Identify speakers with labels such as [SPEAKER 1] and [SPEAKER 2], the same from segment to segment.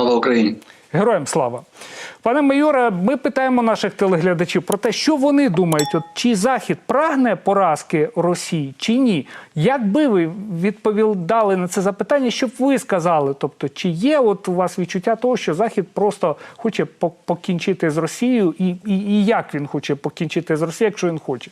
[SPEAKER 1] Слава Україні!
[SPEAKER 2] Героям слава. Пане майоре, ми питаємо наших телеглядачів про те, що вони думають, от, чи Захід прагне поразки Росії, чи ні. Як би ви відповідали на це запитання, щоб ви сказали? Тобто, чи є от у вас відчуття того, що Захід просто хоче покінчити з Росією, і, і, і як він хоче покінчити з Росією, якщо він хоче?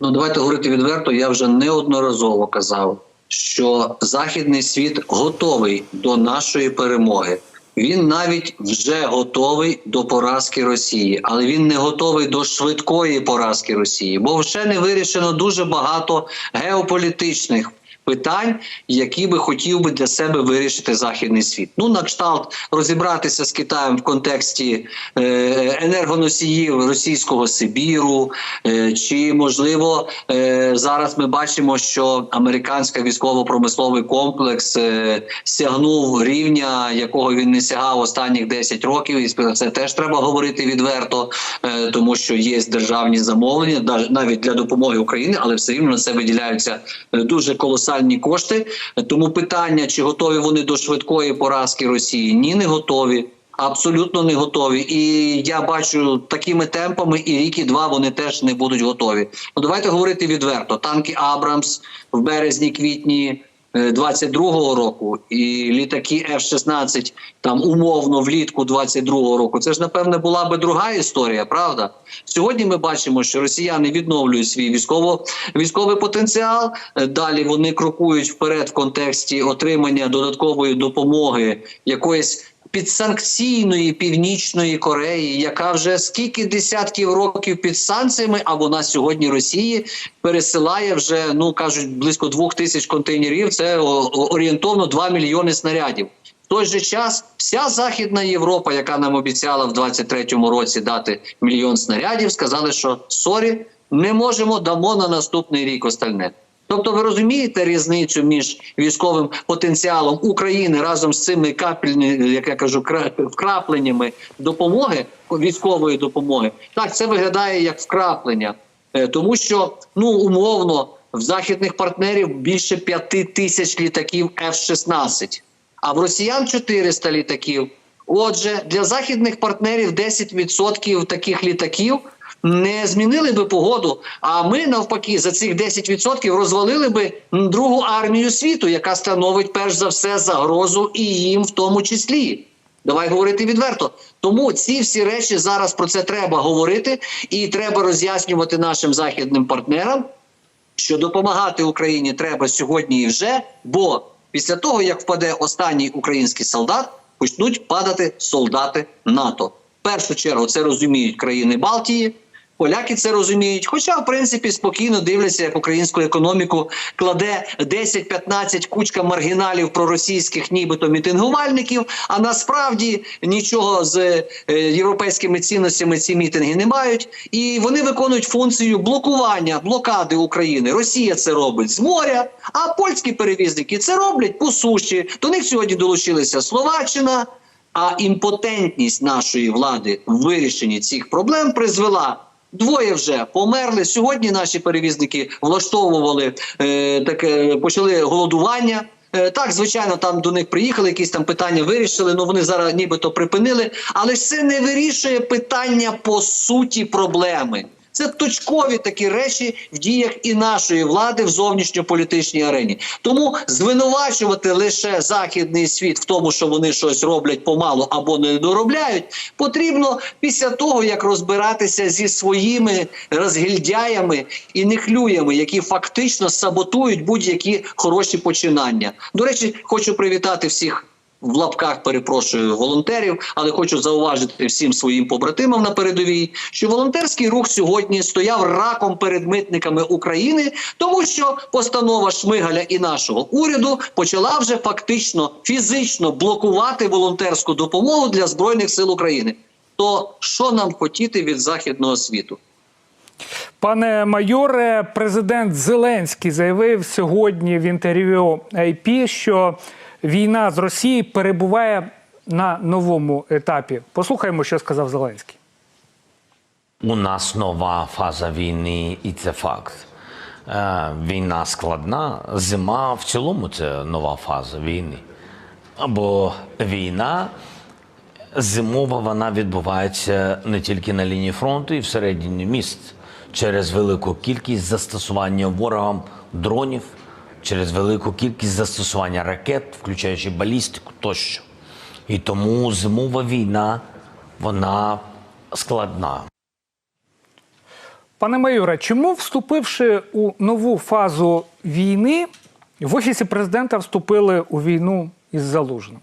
[SPEAKER 1] Ну давайте говорити відверто. Я вже неодноразово казав, що західний світ готовий до нашої перемоги. Він навіть вже готовий до поразки Росії, але він не готовий до швидкої поразки Росії, бо ще не вирішено дуже багато геополітичних питань, які би хотів би для себе вирішити західний світ. Ну на кшталт розібратися з Китаєм в контексті е, енергоносіїв російського Сибіру, е, чи можливо е, зараз ми бачимо, що американський військово-промисловий комплекс сягнув рівня, якого він не сягав останніх 10 років, і про це теж треба говорити відверто, тому що є державні замовлення, навіть для допомоги Україні, але все рівно на це виділяються дуже колосальні кошти. Тому питання, чи готові вони до швидкої поразки Росії? Ні, не готові. Абсолютно не готові, і я бачу такими темпами, і рік і два вони теж не будуть готові. Ну давайте говорити відверто: танки Абрамс в березні-квітні 22-го року і літаки F-16 там умовно влітку 22-го року. Це ж напевне була би друга історія, правда? Сьогодні ми бачимо, що росіяни відновлюють свій військово військовий потенціал. Е, Далі вони крокують вперед в контексті отримання додаткової допомоги якоїсь. Підсанкційної північної Кореї, яка вже скільки десятків років під санкціями, а вона сьогодні Росії пересилає вже ну кажуть близько двох тисяч контейнерів. Це орієнтовно 2 мільйони снарядів. В той же час вся західна Європа, яка нам обіцяла в 23-му році дати мільйон снарядів, сказали, що сорі, не можемо дамо на наступний рік остальне. Тобто, ви розумієте різницю між військовим потенціалом України разом з цими капельні, як я кажу, кра- вкрапленнями допомоги військової допомоги. Так, це виглядає як вкраплення, Е, тому що ну умовно в західних партнерів більше п'яти тисяч літаків F-16, а в росіян 400 літаків. Отже, для західних партнерів 10% таких літаків не змінили би погоду. А ми навпаки за цих 10% розвалили би другу армію світу, яка становить перш за все загрозу і їм в тому числі. Давай говорити відверто. Тому ці всі речі зараз про це треба говорити, і треба роз'яснювати нашим західним партнерам, що допомагати Україні треба сьогодні і вже, бо після того, як впаде останній український солдат, почнуть падати солдати НАТО. В першу чергу це розуміють країни Балтії. Поляки це розуміють, хоча в принципі спокійно дивляться, як українську економіку кладе 10-15 кучка маргіналів проросійських, нібито мітингувальників. А насправді нічого з е, європейськими цінностями ці мітинги не мають, і вони виконують функцію блокування, блокади України. Росія це робить з моря, а польські перевізники це роблять по суші. До них сьогодні долучилися Словаччина. А імпотентність нашої влади в вирішенні цих проблем призвела. Двоє вже померли. Сьогодні наші перевізники влаштовували е, таке, почали голодування. Е, так, звичайно, там до них приїхали, якісь там питання вирішили. Ну вони зараз нібито припинили, але ж це не вирішує питання по суті проблеми. Це точкові такі речі в діях і нашої влади в зовнішньополітичній арені. Тому звинувачувати лише західний світ в тому, що вони щось роблять помалу або не доробляють, потрібно після того, як розбиратися зі своїми розгільдяями і нехлюями, які фактично саботують будь-які хороші починання. До речі, хочу привітати всіх в лапках перепрошую волонтерів, але хочу зауважити всім своїм побратимам на передовій, що волонтерський рух сьогодні стояв раком перед митниками України, тому що постанова Шмигаля і нашого уряду почала вже фактично фізично блокувати волонтерську допомогу для збройних сил України. То що нам хотіти від західного світу?
[SPEAKER 2] Пане майоре, президент Зеленський заявив сьогодні в інтерв'ю AP, що війна з Росією перебуває на новому етапі. Послухаємо, що сказав Зеленський.
[SPEAKER 3] У нас нова фаза війни, і це факт. Е, Війна складна, зима в цілому це нова фаза війни. Бо війна зимова вона відбувається не тільки на лінії фронту і всередині міст через велику кількість застосування ворогам дронів, через велику кількість застосування ракет, включаючи балістику тощо. І тому зимова війна вона складна.
[SPEAKER 2] Пане майоре, чому вступивши у нову фазу війни, в офісі президента вступили у війну із залужним?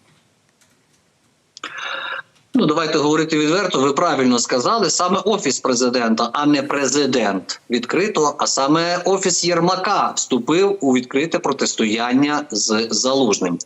[SPEAKER 1] Ну, давайте говорити відверто. Ви правильно сказали. Саме офіс президента, а не президент відкрито. А саме офіс Єрмака вступив у відкрите протистояння з залужним.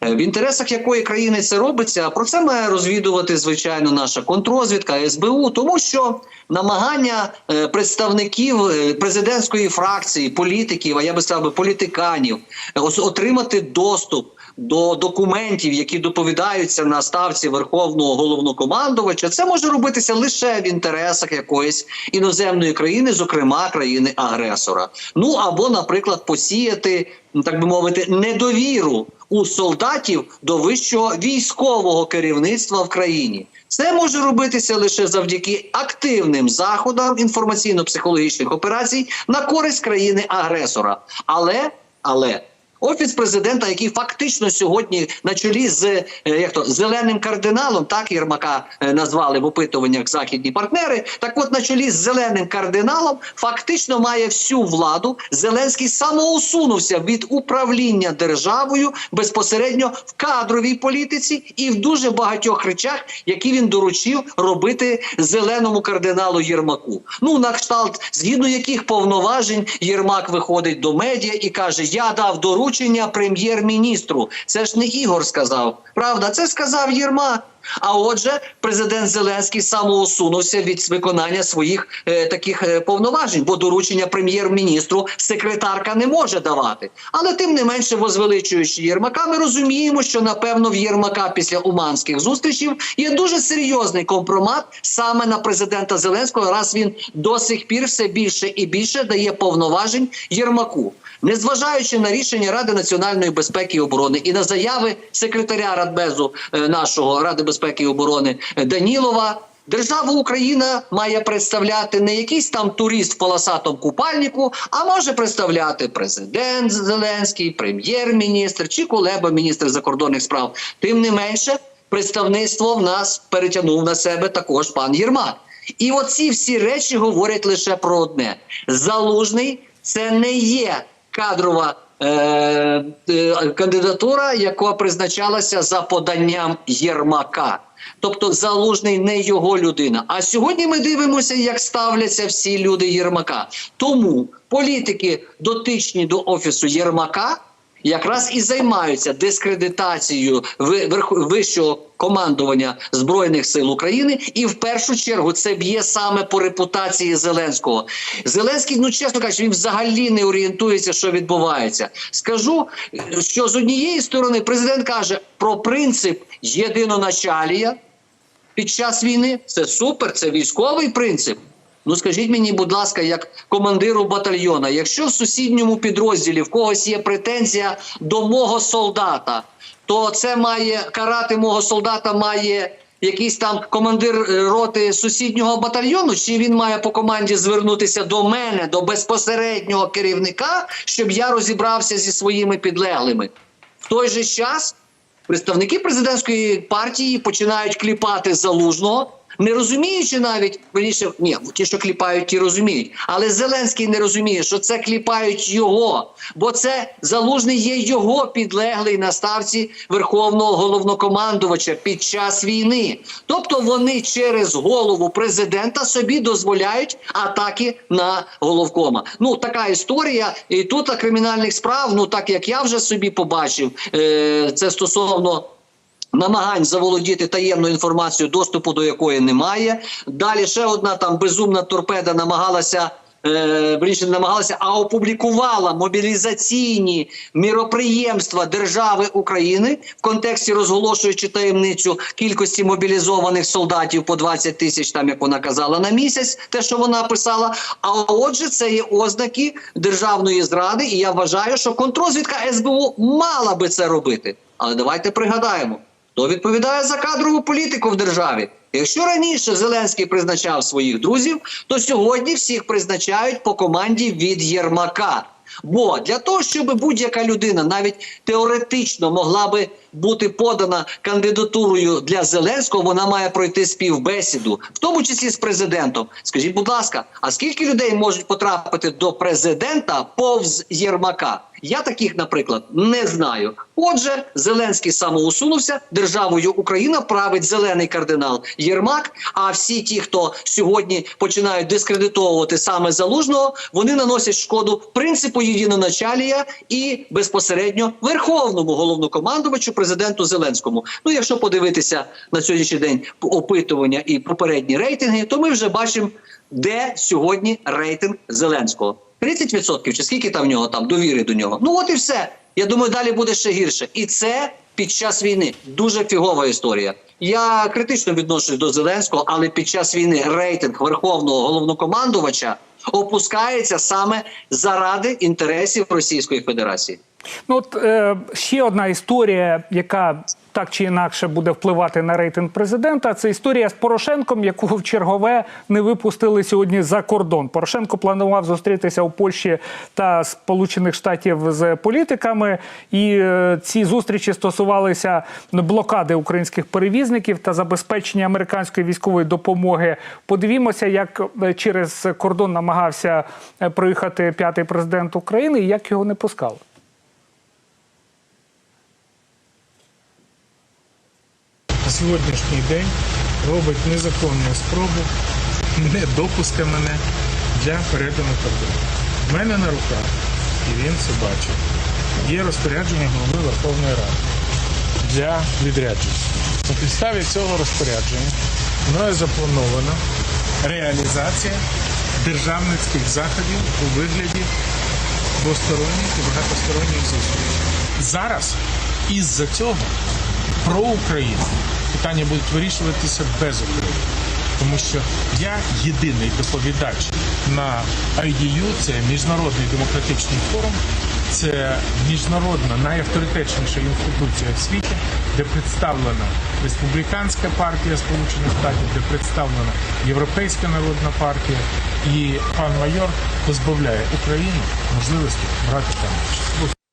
[SPEAKER 1] Е, В інтересах якої країни це робиться, про це має розвідувати звичайно наша контрозвідка СБУ, тому що намагання е, представників е, президентської фракції, політиків, а я би сказав політиканів, отримати доступ до документів, які доповідаються на ставці верховного головнокомандувача, це може робитися лише в інтересах якоїсь іноземної країни, зокрема країни агресора. Ну або, наприклад, посіяти, ну, так би мовити, недовіру у солдатів до вищого військового керівництва в країні. Це може робитися лише завдяки активним заходам інформаційно-психологічних операцій на користь країни-агресора. Але, але Офіс президента, який фактично сьогодні на чолі з е, як то зеленим кардиналом, так Єрмака е, назвали в опитуваннях західні партнери. Так, от на чолі з зеленим кардиналом фактично має всю владу. Зеленський самоусунувся від управління державою безпосередньо в кадровій політиці і в дуже багатьох речах, які він доручив робити зеленому кардиналу Єрмаку. Ну на кшталт, згідно яких повноважень Єрмак виходить до медіа і каже: Я дав доручення прем'єр-міністру. Це ж не Ігор сказав. Правда, це сказав Єрмак. А отже, президент Зеленський самоусунувся від виконання своїх е, таких е, повноважень, бо доручення прем'єр-міністру секретарка не може давати. Але тим не менше, возвеличуючи Єрмака, ми розуміємо, що напевно в Єрмака після уманських зустрічей є дуже серйозний компромат саме на президента Зеленського, раз він до сих пір все більше і більше дає повноважень Єрмаку. Незважаючи на рішення Ради національної безпеки і оборони і на заяви секретаря Радбезу е, нашого Ради безпеки і оборони Данілова. Держава Україна має представляти не якийсь там турист в полосатому купальнику, а може представляти президент Зеленський, прем'єр-міністр чи Кулеба, міністр закордонних справ. Тим не менше, представництво в нас перетягнув на себе також пан Єрмак. І оці всі речі говорять лише про одне: залужний це не є кадрова е, е, кандидатура, яка призначалася за поданням Єрмака. Тобто залужний не його людина. А сьогодні ми дивимося, як ставляться всі люди Єрмака. Тому політики, дотичні до офісу Єрмака, якраз і займаються дискредитацією вищого командування збройних сил України, і в першу чергу це б'є саме по репутації Зеленського. Зеленський, ну чесно кажучи, він взагалі не орієнтується, що відбувається. Скажу, що з однієї сторони президент каже про принцип єдиноначалія під час війни. Це супер, це військовий принцип. Ну скажіть мені, будь ласка, як командиру батальйона, якщо в сусідньому підрозділі в когось є претензія до мого солдата, то це має карати мого солдата має якийсь там командир е, роти сусіднього батальйону, чи він має по команді звернутися до мене, до безпосереднього керівника, щоб я розібрався зі своїми підлеглими. В той же час представники президентської партії починають кліпати залужного, не розуміючи навіть верніше, ні, ті, що кліпають, ті розуміють. Але Зеленський не розуміє, що це кліпають його, бо це залужний є його підлеглий на ставці верховного головнокомандувача під час війни. Тобто вони через голову президента собі дозволяють атаки на головкома. Ну така історія. І тут кримінальних справ, ну так як я вже собі побачив, е, це стосовно. Намагань заволодіти таємною інформацією, доступу до якої немає. Далі ще одна там безумна торпеда намагалася е, намагалася, а опублікувала мобілізаційні міроприємства держави України в контексті розголошуючи таємницю кількості мобілізованих солдатів по 20 тисяч, там як вона казала на місяць, те, що вона писала. А отже, це є ознаки державної зради, і я вважаю, що контрозвідка СБУ мала би це робити. Але давайте пригадаємо, хто відповідає за кадрову політику в державі. Якщо раніше Зеленський призначав своїх друзів, то сьогодні всіх призначають по команді від Єрмака. Бо для того, щоб будь-яка людина навіть теоретично могла би бути подана кандидатурою для Зеленського, вона має пройти співбесіду, в тому числі з президентом. Скажіть, будь ласка, а скільки людей можуть потрапити до президента повз Єрмака? Я таких, наприклад, не знаю. Отже, Зеленський самоусунувся, державою Україна править зелений кардинал Єрмак. А всі ті, хто сьогодні починають дискредитовувати саме залужного, вони наносять шкоду принципу єдиноначалія і безпосередньо верховному головнокомандувачу президенту Зеленському. Ну, якщо подивитися на сьогоднішній день опитування і попередні рейтинги, то ми вже бачимо, де сьогодні рейтинг Зеленського. 30% чи скільки там в нього там довіри до нього? Ну от і все. Я думаю, далі буде ще гірше. І це під час війни дуже фігова історія. Я критично відношусь до Зеленського, але під час війни рейтинг верховного головнокомандувача опускається саме заради інтересів Російської Федерації.
[SPEAKER 2] Ну от е, ще одна історія, яка так чи інакше буде впливати на рейтинг президента. Це історія з Порошенком, якого в чергове не випустили сьогодні за кордон. Порошенко планував зустрітися у Польщі та Сполучених Штатів з політиками, і е, ці зустрічі стосувалися блокади українських перевізників та забезпечення американської військової допомоги. Подивімося, як е, через кордон намагався е, проїхати п'ятий президент України і як його не пускали.
[SPEAKER 4] Сьогоднішній день робить незаконну спробу не допуска мене для перетину кордону. В мене на руках, і він це бачить, є розпорядження голови Верховної Ради для відрядження. На підставі цього розпорядження мною запланована реалізація державницьких заходів у вигляді двосторонніх і багатосторонніх зустрічей. Зараз із-за цього про Україну питання будуть вирішуватися без України. Тому що я єдиний доповідач на IDU, це міжнародний демократичний форум, це міжнародна найавторитетніша інституція в світі, де представлена республіканська партія Сполучених Штатів, де представлена Європейська народна партія, і пан майор позбавляє Україну можливості брати там участь.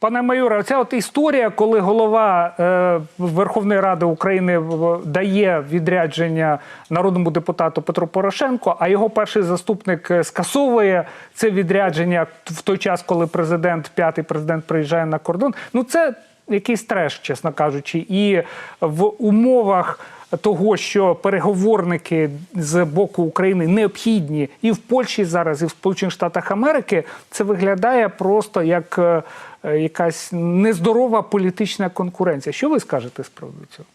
[SPEAKER 2] Пане майоре, оця от історія, коли голова е, Верховної Ради України дає відрядження народному депутату Петру Порошенко, а його перший заступник е, скасовує це відрядження в той час, коли президент, п'ятий президент приїжджає на кордон. Ну це якийсь треш, чесно кажучи, і в умовах. Того, що переговорники з боку України необхідні і в Польщі зараз, і в Сполучених Штатах Америки, це виглядає просто як е, якась нездорова політична конкуренція. Що ви скажете з приводу цього?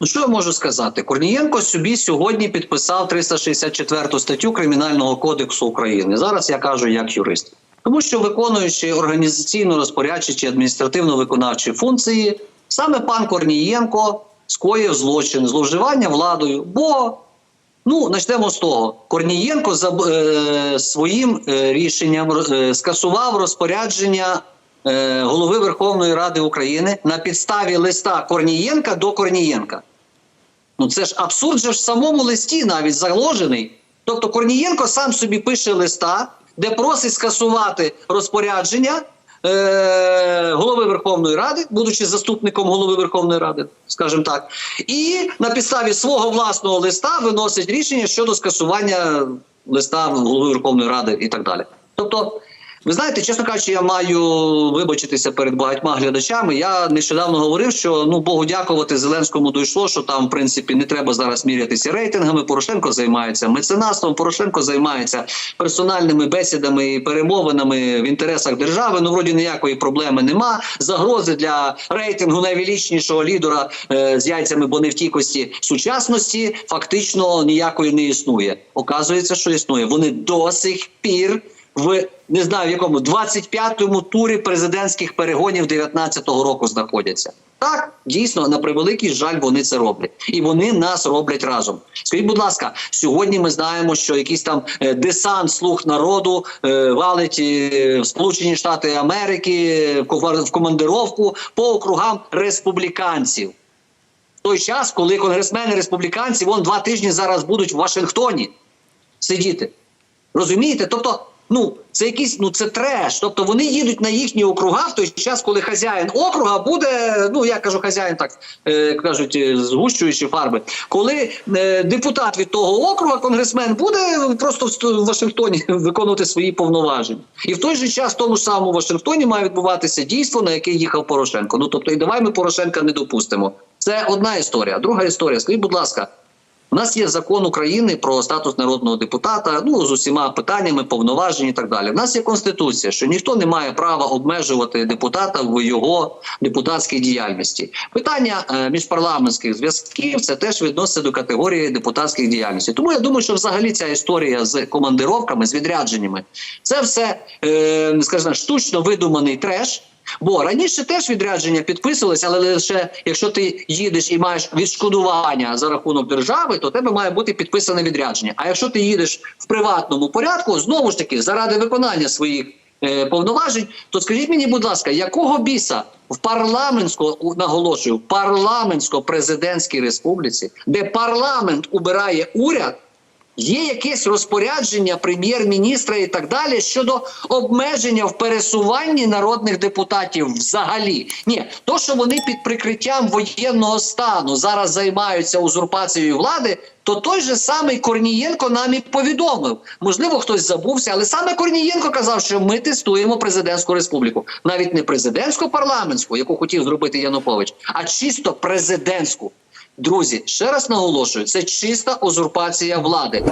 [SPEAKER 1] Ну що я можу сказати? Корнієнко собі сьогодні підписав 364 статтю Кримінального кодексу України. Зараз я кажу як юрист. Тому що виконуючи організаційно розпорядчі адміністративно-виконавчі функції, саме пан Корнієнко скоїв злочин, зловживання владою. Бо ну почнемо з того, Корнієнко за е, своїм е, рішенням е, скасував розпорядження е, голови Верховної Ради України на підставі листа Корнієнка до Корнієнка. Ну це ж абсурд же в самому листі навіть заложений. Тобто Корнієнко сам собі пише листа, де просить скасувати розпорядження е- голови Верховної Ради, будучи заступником голови Верховної Ради, скажімо так, і на підставі свого власного листа виносить рішення щодо скасування листа голови Верховної Ради і так далі. Тобто Ви знаєте, чесно кажучи, я маю вибачитися перед багатьма глядачами. Я нещодавно говорив, що ну Богу дякувати Зеленському дійшло, що там, в принципі, не треба зараз мірятися рейтингами. Порошенко займається меценатством, Порошенко займається персональними бесідами і перемовинами в інтересах держави. Ну, вроді ніякої проблеми нема. Загрози для рейтингу найвеличнішого лідера е, з яйцями боневтікості сучасності фактично ніякої не існує. Оказується, що існує. Вони до сих пір в не знаю в якому 25-му турі президентських перегонів 19-го року знаходяться. Так, дійсно, на превеликий жаль, вони це роблять, і вони нас роблять разом. Скажіть, будь ласка, сьогодні ми знаємо, що якийсь там е, десант слуг народу е, валить е, в Сполучені Штати Америки в командировку по округам республіканців. В той час, коли конгресмени республіканці вон два тижні зараз будуть в Вашингтоні сидіти. Розумієте? Тобто, ну це якийсь, ну це треш. Тобто вони їдуть на їхні округа в той час, коли хазяїн округа буде, ну я кажу, хазяїн так е, кажуть, е, згущуючи фарби. Коли е, депутат від того округа, конгресмен, буде просто в Вашингтоні виконувати свої повноваження. І в той же час в тому ж самому Вашингтоні має відбуватися дійство, на яке їхав Порошенко. Ну тобто, і давай ми Порошенка не допустимо. Це одна історія. Друга історія. Скажіть, будь ласка. У нас є закон України про статус народного депутата, ну з усіма питаннями, повноважень і так далі. У нас є конституція, що ніхто не має права обмежувати депутата в його депутатській діяльності. Питання е, міжпарламентських зв'язків це теж відноситься до категорії депутатських діяльності. Тому я думаю, що взагалі ця історія з командировками, з відрядженнями, це все, е, скажімо, штучно видуманий треш. Бо раніше теж відрядження підписувалися, але лише якщо ти їдеш і маєш відшкодування за рахунок держави, то тебе має бути підписане відрядження. А якщо ти їдеш в приватному порядку, знову ж таки, заради виконання своїх е, повноважень, то скажіть мені, будь ласка, якого біса в парламентсько наголошую парламентсько-президентській республіці, де парламент убирає уряд? Є якесь розпорядження прем'єр-міністра і так далі щодо обмеження в пересуванні народних депутатів взагалі. Ні, то що вони під прикриттям воєнного стану зараз займаються узурпацією влади, то той же самий Корнієнко нам і повідомив. Можливо, хтось забувся, але саме Корнієнко казав, що ми тестуємо президентську республіку, навіть не президентсько-парламентську, яку хотів зробити Янукович, а чисто президентську. Друзі, ще раз наголошую, це чиста узурпація влади.